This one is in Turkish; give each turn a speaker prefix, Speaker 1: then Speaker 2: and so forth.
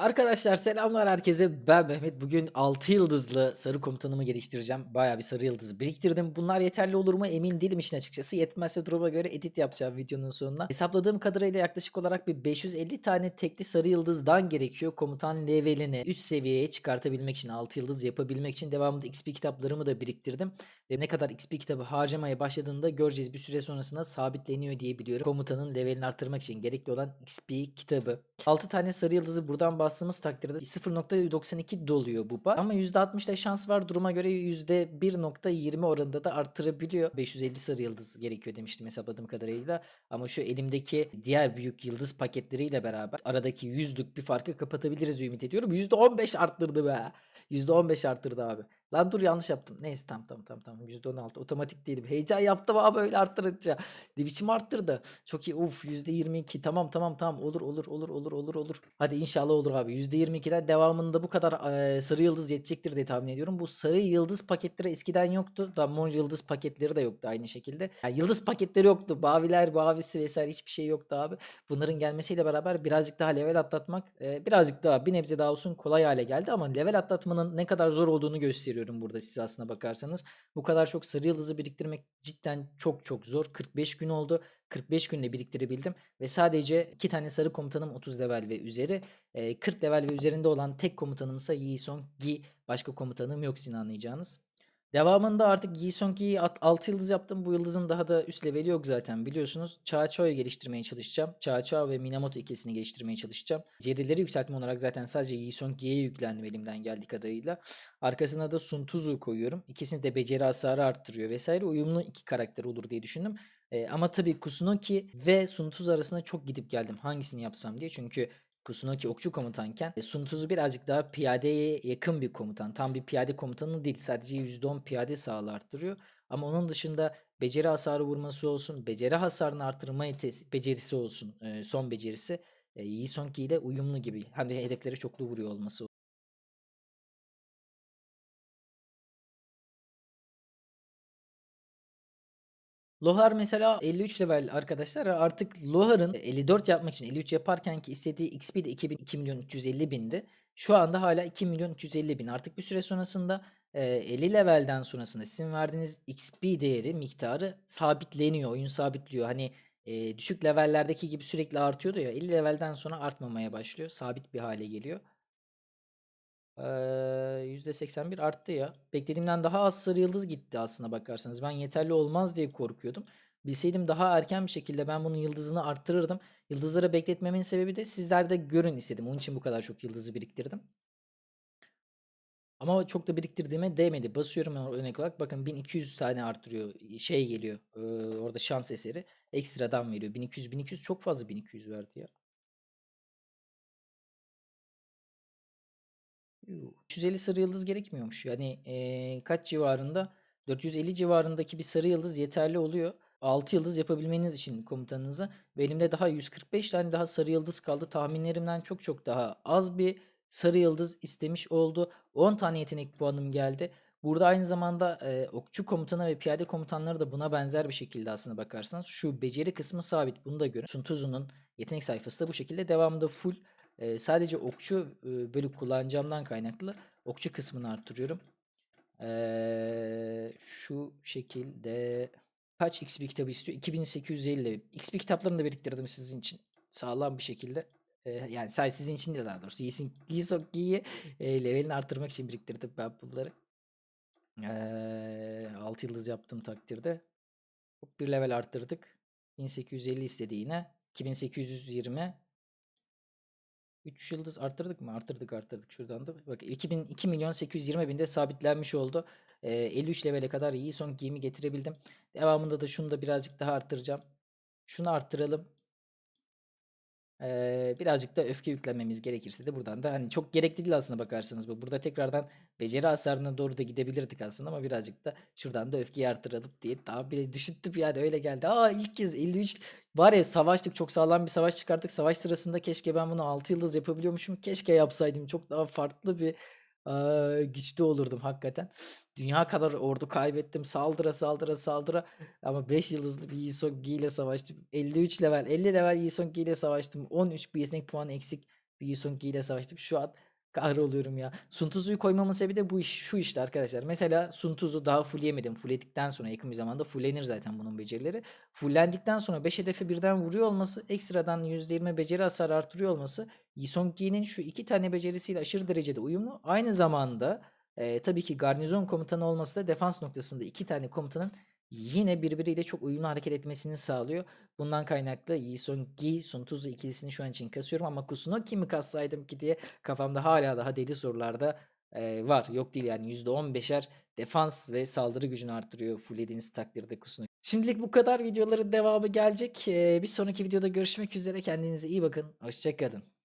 Speaker 1: Arkadaşlar selamlar herkese. Ben Mehmet. Bugün 6 yıldızlı sarı komutanımı geliştireceğim. Bayağı bir sarı yıldızı biriktirdim. Bunlar yeterli olur mu emin değilim işin açıkçası. Yetmezse duruma göre edit yapacağım videonun sonuna. Hesapladığım kadarıyla yaklaşık olarak bir 550 tane tekli sarı yıldızdan gerekiyor. Komutan levelini üst seviyeye çıkartabilmek için 6 yıldız yapabilmek için devamında XP kitaplarımı da biriktirdim. Ne kadar XP kitabı harcamaya başladığında göreceğiz. Bir süre sonrasında sabitleniyor diye biliyorum. Komutanın levelini artırmak için gerekli olan XP kitabı. 6 tane sarı yıldızı buradan bastığımız takdirde 0.92 doluyor bu bar. Ama %60'da şans var. Duruma göre %1.20 oranında da artırabiliyor. 550 sarı yıldız gerekiyor demiştim hesapladığım kadarıyla. Ama şu elimdeki diğer büyük yıldız paketleriyle beraber aradaki yüzlük bir farkı kapatabiliriz ümit ediyorum. %15 arttırdı be. %15 arttırdı abi. Lan dur yanlış yaptım. Neyse tamam tamam tamam tamam. %16 otomatik değilim. Heyecan yaptım abi böyle arttırınca. Ne biçim arttırdı. Çok iyi. Uf %22 tamam tamam tamam olur olur olur olur olur olur. Hadi inşallah olur abi. %22'den devamında bu kadar eee, sarı yıldız yetecektir diye tahmin ediyorum. Bu sarı yıldız paketleri eskiden yoktu. Da mor yıldız paketleri de yoktu aynı şekilde. Yani yıldız paketleri yoktu. Maviler, mavisi vesaire hiçbir şey yoktu abi. Bunların gelmesiyle beraber birazcık daha level atlatmak eee, birazcık daha bir nebze daha olsun kolay hale geldi ama level atlatmanın ne kadar zor olduğunu gösteriyorum burada size aslına bakarsanız. Bu kadar çok sarı yıldızı biriktirmek cidden çok çok zor. 45 gün oldu. 45 günde biriktirebildim ve sadece 2 tane sarı komutanım 30 level ve üzeri. Eee, 40 level ve üzerinde olan tek komutanım ise Yi Song Gi. Başka komutanım yok sizin anlayacağınız. Devamında artık Yi Song Gi'yi 6 yıldız yaptım. Bu yıldızın daha da üst leveli yok zaten biliyorsunuz. Cha Chao'yu geliştirmeye çalışacağım. Cha Chao ve Minamoto ikisini geliştirmeye çalışacağım. Cerileri yükseltme olarak zaten sadece Yi Song Gi'ye yüklendim elimden geldiği kadarıyla. Arkasına da Sun Tzu koyuyorum. İkisini de beceri hasarı arttırıyor vesaire. Uyumlu iki karakter olur diye düşündüm. Ee, ama tabii Kusunoki ve Sun Tzu arasında çok gidip geldim. Hangisini yapsam diye. Çünkü Kusunoki okçu komutanken e, Sun Tzu birazcık daha piyadeye yakın bir komutan. Tam bir piyade komutanı değil. Sadece %10 piyade sağlığı arttırıyor. Ama onun dışında beceri hasarı vurması olsun, beceri hasarını yetesi- becerisi olsun, e, son becerisi e, Yi Song ile uyumlu gibi. Hem de hedeflere çoklu vuruyor olması Lohar mesela 53 level arkadaşlar artık Lohar'ın 54 yapmak için 53 yaparken ki istediği XP de 2000, 2 milyon 350 bindi. Şu anda hala 2 milyon 350 bin. Artık bir süre sonrasında e, 50 levelden sonrasında sizin verdiğiniz XP değeri miktarı sabitleniyor. Oyun sabitliyor. Hani e, düşük levellerdeki gibi sürekli artıyordu ya 50 levelden sonra artmamaya başlıyor. Sabit bir hale geliyor. Eee, %81 arttı ya. Beklediğimden daha az sarı yıldız gitti aslına bakarsanız. Ben yeterli olmaz diye korkuyordum. Bilseydim daha erken bir şekilde ben bunun yıldızını arttırırdım. Yıldızları bekletmemin sebebi de sizler de görün istedim. Onun için bu kadar çok yıldızı biriktirdim. Ama çok da biriktirdiğime değmedi. Basıyorum örnek olarak. Bakın 1200 tane arttırıyor. Şey geliyor. eee, orada şans eseri. Ekstradan veriyor. 1200 1200 çok fazla 1200 verdi ya. 350 sarı yıldız gerekmiyormuş. Yani eee, kaç civarında? 450 civarındaki bir sarı yıldız yeterli oluyor. 6 yıldız yapabilmeniz için komutanınıza. Ve elimde daha 145 tane daha sarı yıldız kaldı. Tahminlerimden çok çok daha az bir sarı yıldız istemiş oldu. 10 tane yetenek puanım geldi. Burada aynı zamanda eee, okçu komutanı ve piyade komutanları da buna benzer bir şekilde aslında bakarsanız. Şu beceri kısmı sabit. Bunu da görün. Sun yetenek sayfası da bu şekilde. Devamında full. Ee, sadece okçu e, böyle kullanacağımdan kaynaklı okçu kısmını arttırıyorum. Ee, şu şekilde kaç XP kitabı istiyor? 2850. XP kitaplarını da biriktirdim sizin için. Sağlam bir şekilde. Ee, yani sadece sizin için de daha doğrusu. Yisin, Yisokki'yi e, levelini arttırmak için biriktirdim ben bunları. Ee, 6 yıldız yaptığım takdirde. Bir level arttırdık. 1850 istedi yine. 2820 3 yıldız arttırdık mı? Arttırdık arttırdık şuradan da. Bak 2000, 2 milyon 820 binde sabitlenmiş oldu. Ee, 53 levele kadar iyi son giyimi getirebildim. Devamında da şunu da birazcık daha arttıracağım. Şunu arttıralım. Ee, birazcık da öfke yüklememiz gerekirse de buradan da hani çok gerekli değil aslında bakarsanız bu. Burada tekrardan beceri hasarına doğru da gidebilirdik aslında ama birazcık da şuradan da öfkeyi arttıralım diye daha bile düşündüm yani öyle geldi. Aa ilk kez 53 var ya savaştık çok sağlam bir savaş çıkarttık. Savaş sırasında keşke ben bunu 6 yıldız yapabiliyormuşum. Keşke yapsaydım. Çok daha farklı bir aa, güçlü olurdum hakikaten. Dünya kadar ordu kaybettim. Saldıra saldıra saldıra. Ama 5 yıldızlı bir Yisong ile savaştım. 53 level 50 level Yisong ile savaştım. 13 bir yetenek puanı eksik. Bir Yi Sung Gi ile savaştım. Şu an kahroluyorum ya. Sun Tzu'yu koymamın sebebi de bu iş, şu işte arkadaşlar. Mesela Sun Tzu daha fullleyemedim. Fulledikten sonra yakın bir zamanda fullenir zaten bunun becerileri. Fullendikten sonra 5 hedefe birden vuruyor olması, ekstradan %20 beceri hasarı artırıyor olması Yi Sung Gi'nin şu iki tane becerisiyle aşırı derecede uyumlu. Aynı zamanda e, tabii ki garnizon komutanı olması da defans noktasında iki tane komutanın yine birbiriyle çok uyumlu hareket etmesini sağlıyor. Bundan kaynaklı Yi Sung Gi, Sun Tzu ikilisini şu an için kasıyorum ama Kusunoki mi kassaydım ki diye kafamda hala daha deli sorularda e, var. Yok değil yani %15'er defans ve saldırı gücünü arttırıyor fullediğiniz takdirde Kusunoki. Şimdilik bu kadar videoların devamı gelecek. E, bir sonraki videoda görüşmek üzere. Kendinize iyi bakın. Hoşçakalın.